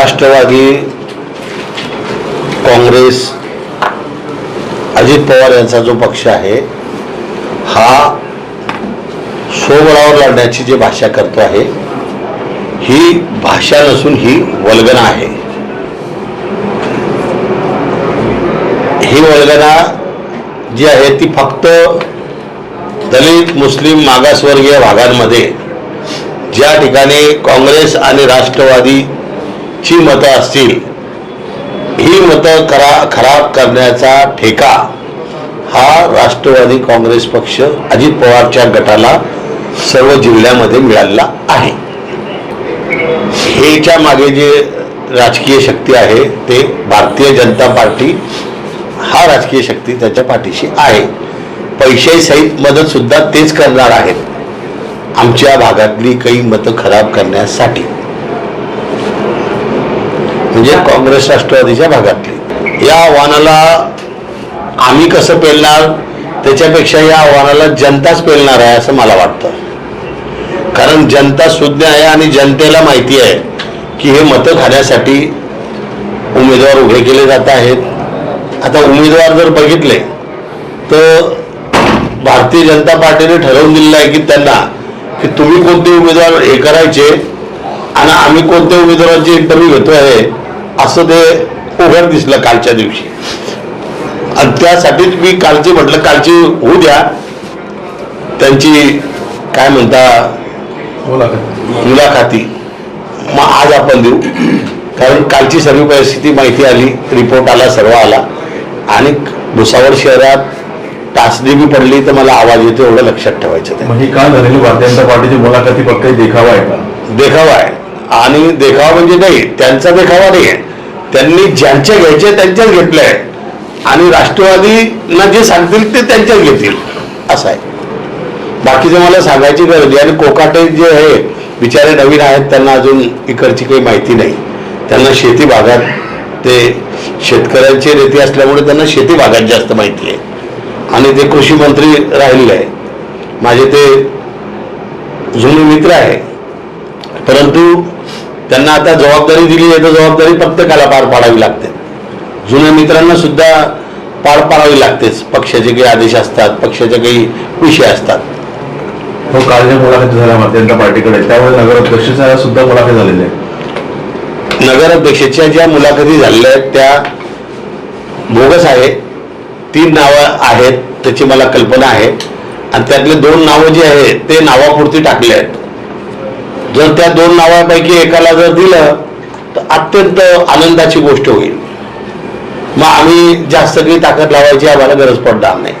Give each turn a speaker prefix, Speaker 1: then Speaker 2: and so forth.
Speaker 1: राष्ट्रवादी काँग्रेस अजित पवार यांचा जो पक्ष आहे हा सोबळावर लढण्याची जी भाषा करतो आहे ही भाषा नसून ही वल्गना आहे. ही वल्गना जी आहे ती फक्त दलित मुस्लिम मागासवर्गीय भागांमध्ये ज्या ठिकाणी काँग्रेस आणि राष्ट्रवादी ची मतं असतील ही मतं करा खराब करण्याचा ठेका हा राष्ट्रवादी काँग्रेस पक्ष अजित पवारच्या गटाला सर्व जिल्ह्यामध्ये मिळालेला आहे. हेच्या मागे जे राजकीय शक्ती आहे ते भारतीय जनता पार्टी हा राजकीय शक्ती त्याच्या पाठीशी आहे. पैशासहित मदतसुद्धा तेच करणार आहेत. आमच्या भागातली काही मतं खराब करण्यासाठी. म्हणजे काँग्रेस राष्ट्रवादीच्या भागातली. या आव्हानाला आम्ही कसं पेलणार? त्याच्यापेक्षा या आव्हानाला जनताच पेलणार आहे असं मला वाटतं. कारण जनता सुज्ञ आहे आणि जनतेला माहिती आहे की हे मतं खाण्यासाठी उमेदवार उभे केले जात आहेत. आता उमेदवार जर बघितले तर भारतीय जनता पार्टीने ठरवून दिलेलं आहे की त्यांना की तुम्ही कोणते उमेदवार हे करायचे आणि आम्ही कोणत्या उमेदवारांची इंटरव्ह्यू घेतो आहे असं ते उघड दिसलं कालच्या दिवशी. आणि त्यासाठीच मी कालची म्हटलं कालची होऊ द्या. त्यांची काय म्हणता मुलाखती. मग आज आपण देऊ. कारण कालची सर्व परिस्थिती माहिती आली रिपोर्ट आला सर्व आला. आणि भुसावळ शहरात टाचणी बी पडली तर मला आवाज येतो एवढं लक्षात ठेवायचं
Speaker 2: ही का झालेली भारतीय जनता पार्टीची मुलाखती फक्त देखावा आहे का?
Speaker 1: देखावा आहे. आणि देखावा म्हणजे नाही त्यांचा देखावा नाही आहे. त्यांनी ज्यांच्या घ्यायच्या त्यांच्याच घेतल्या आहे आणि राष्ट्रवादीना जे सांगतील ते त्यांच्याच घेतील. असं आहे. बाकीचं मला सांगायची गरज नाही आणि कोकाटे जे आहे बिचारे नवीन आहेत त्यांना अजून इकडची काही माहिती नाही. त्यांना शेती भागात ते शेतकऱ्यांचे नेते असल्यामुळे त्यांना शेती भागात जास्त माहिती आहे. आणि ते कृषी मंत्री राहिलेले आहे माझे ते जुने मित्र आहे. परंतु त्यांना आता जबाबदारी दिली आहे तर जबाबदारी प्रत्येकाला पार पाडावी लागते. जुन्या मित्रांना सुद्धा पार पाडावी लागतेच पक्षाचे काही आदेश असतात पक्षाचे काही विषय असतात.
Speaker 2: हो काल ज्या मुलाखती झाल्या भारतीय जनता पार्टीकडे. त्यावेळी नगराध्यक्षाच्या सुद्धा मुलाखत झालेल्या आहे.
Speaker 1: नगराध्यक्षाच्या ज्या मुलाखती झालेल्या आहेत त्या बोगस आहे. तीन नावं आहेत त्याची मला कल्पना आहे. आणि त्यातले दोन नावं जी आहेत ते नावापुरती टाकले आहेत. जर त्या दोन नावापैकी एकाला जर दिलं तर अत्यंत आनंदाची गोष्ट होईल. मग आम्ही जास्त काही ताकद लावायची आम्हाला गरज पडणार नाही.